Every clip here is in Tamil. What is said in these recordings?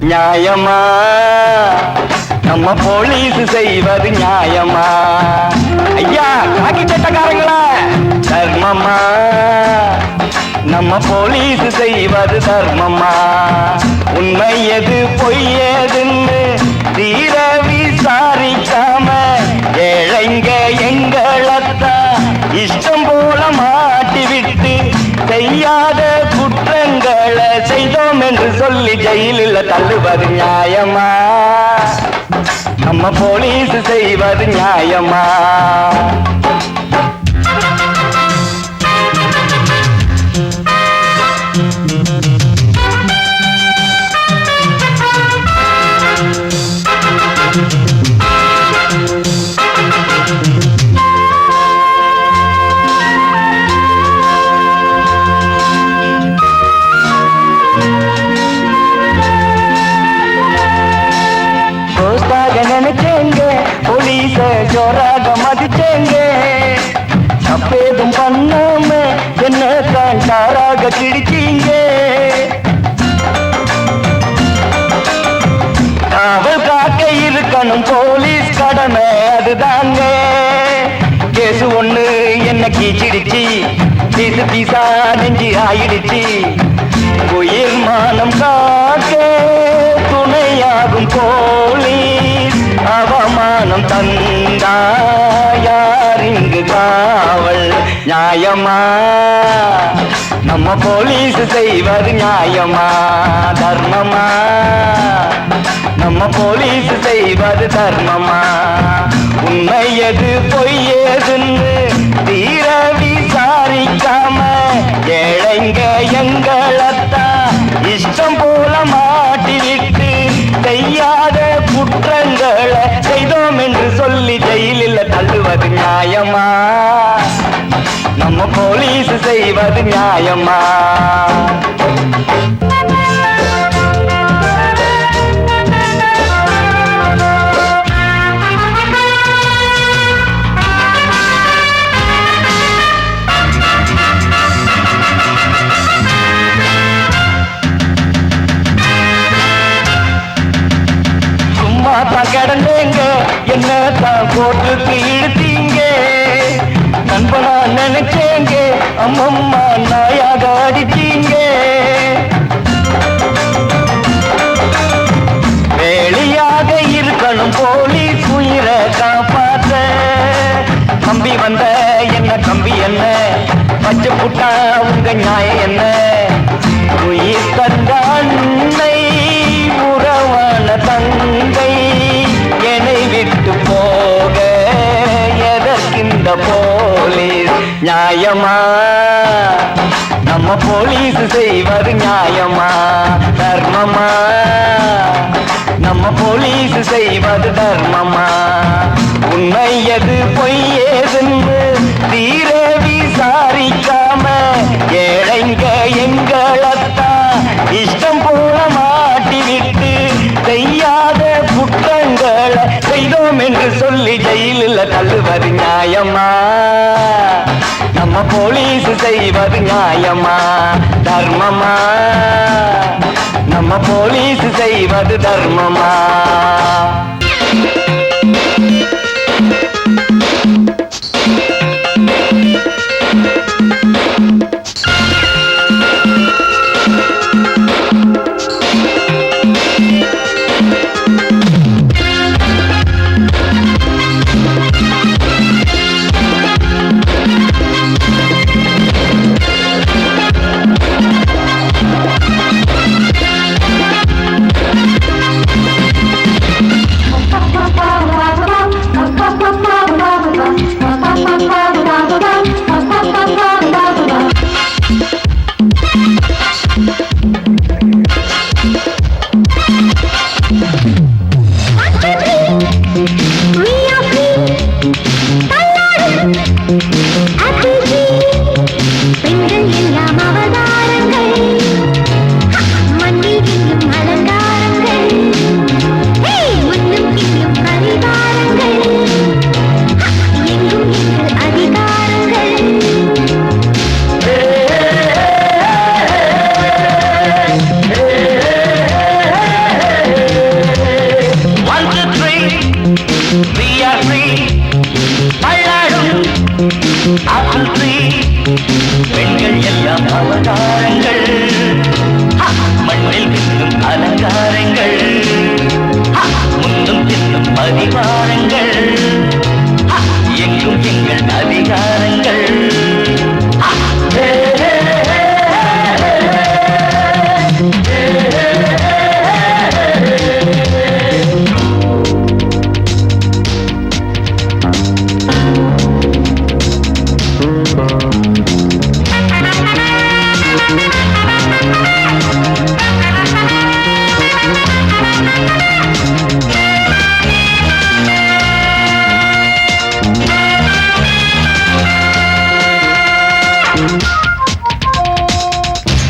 நியாயமா? நம்ம போலீஸ் செய்வது நியாயமா? ஐயா காக்கி சட்டக்காரங்களா தர்மமா? நம்ம போலீஸ் செய்வது தர்மமா? உண்மை எது பொய் எதுன்னு தீர விசாரிக்காம ஏழைங்க எங்களத்தா இஷ்டம் போல மாட்டிவிட்டு செய்யாத குற்றங்களை செய்தோம் என்று சொல்லி ஜெயிலில் தள்ளுவது நியாயமா? நம்ம போலீஸ் செய்வது நியாயமா? போலீஸ ஜோராக மதிச்சேங்க. தப்பேதும் பண்ணாம என்ன தான் கிடிச்சீங்க காவல் காக்க இருக்கணும் போலீஸ் கடமை அதுதாங்க. கேசு ஒண்ணு என்ன கீச்சிடுச்சு? பீசு பீசா நெஞ்சு ஆயிடுச்சு. உயிர் மானம் தான் நியாயமா? நம்ம போலீஸ் செய்வது நியாயமா? தர்மமா? நம்ம போலீஸ் செய்வது தர்மமா? உண்மை எது பொய் ஏதுன்னு தீர விசாரிக்காம ஏழைங்க எங்களத்தான் இஷ்டம் போல மாட்டிவிட்டு செய்யாத குற்றங்களை செய்தோம் என்று சொல்லி ஜெயிலில் தள்ளுவது நியாயமா? நம்ம போலீஸ் செய்வது நியாயமா? சும்மா தான் கிடந்தேங்க என்ன தான் போட்டுக்கு அம்மம்மா நாயாக அடிச்சீங்க வேலியாக இருக்கணும் போலீஸ் உயிரை காப்பாத்த கம்பி வந்த என்ன கம்பி என்ன? பச்சை புட்டா உங்க நியாயம் என்ன? உயிர் தந்த அன்னை உறவான தங்கை. என்னை விட்டு போக எதற்கிந்த போலீஸ் நியாயமா? போலீஸ் செய்வது நியாயமா? தர்மமா? நம்ம போலீஸ் செய்வது தர்மமா? உண்மை எது பொய் ஏதுன்னு தீரே அது நியாயமா தர்மமா? நம்ம போலீஸ் செய்வது தர்மமா?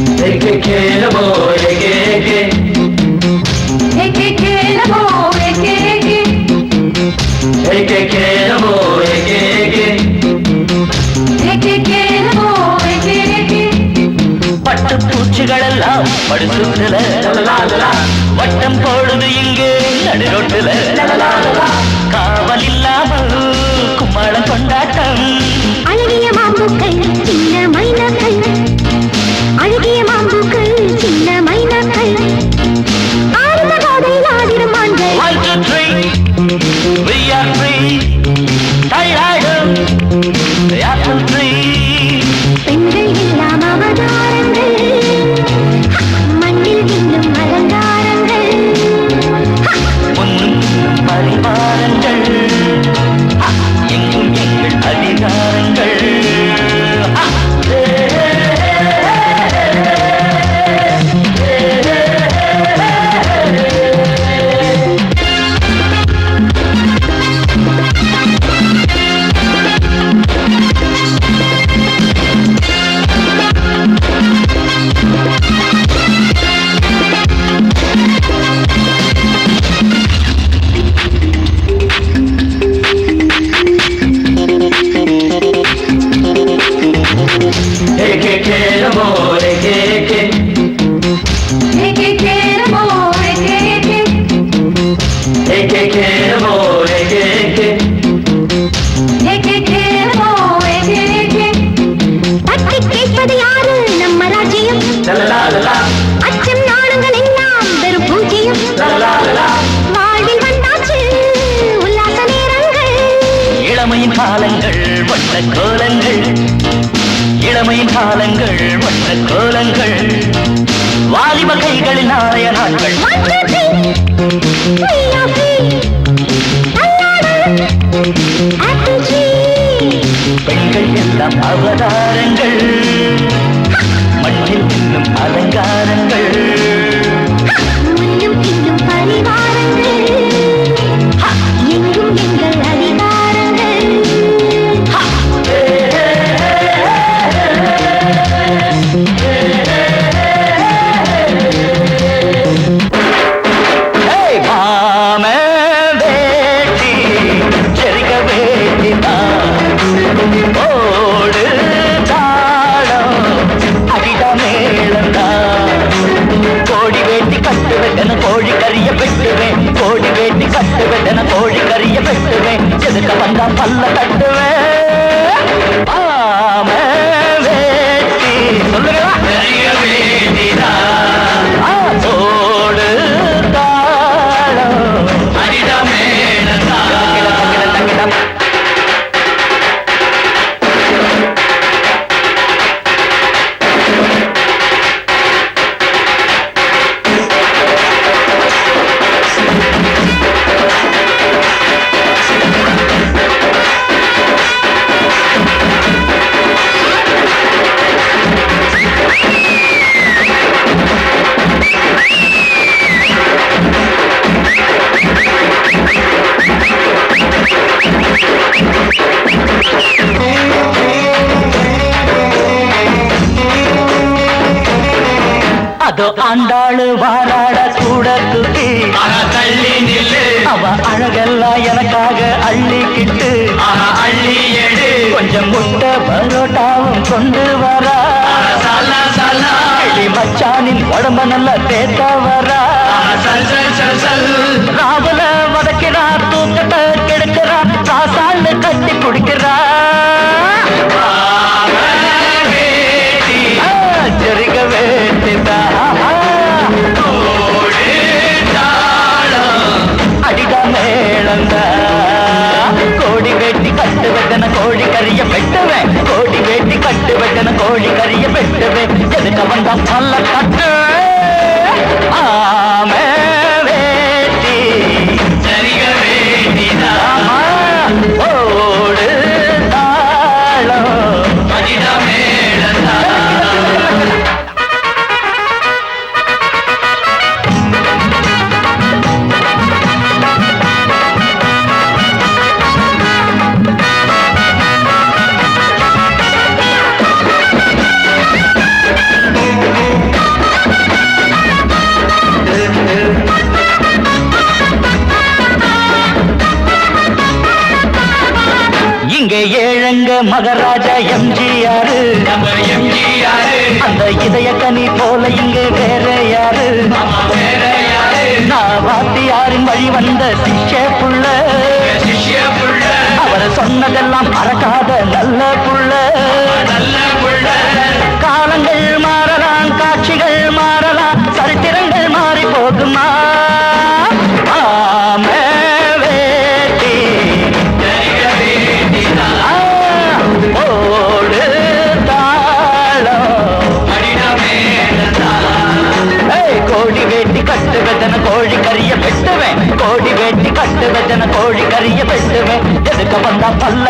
கேளமோ ஏகே ஏகே. ஏகே கேளமோ ஏகே ஏகே. பட்டு பூச்சிகள் எல்லாம் படுசுல வட்டம் போடுது இங்கே நடுரோட்டுல. காவல் இல்லாமல் கும்மாளம் கொண்டாட்டம். அழகிய மாம்பூக்கள் வண்ண கோலங்கள் வாலிப கைகளில் நாளைய நாட்கள். பெண்கள் எல்லாம் அவதாரங்கள் மண்ணில் இன்னும் அலங்காரங்கள். Yes. அதோ ஆண்டாளு வாராட கூட தூக்கி தள்ளி நில்லு. அவ அழகெல்லாம் எனக்காக அள்ளிக்கிட்டு. அள்ளி எடு. கொஞ்சம் முட்டை பரோட்டாவும் கொண்டு வரா. மச்சானின் உடம்ப நல்லா தேத்த வரா. ராவல வதக்கிறா தூக்கத்தை கெடுக்கிறா சாசான்னு கட்டி குடிக்கிறா. வெட்டன கோழி கறிய வெட்டுவேன். கோடி வேட்டி கட்டு வெட்டன கோழி கறிய வெட்டுவேன். எதுக்கு வந்தா பல்ல கட்டு மகராஜா எம்ஜிஆர். எம்ஜிஆர் அந்த இதய கனி போல இங்கு வேற யாரு? நான் வாத்தியாரின் வழி வந்த புள்ள சிஷ்ய புள்ள. அவர் சொன்னதெல்லாம் மறக்காத நல்ல புள்ள. வெட்டுவேன் எதுக்கு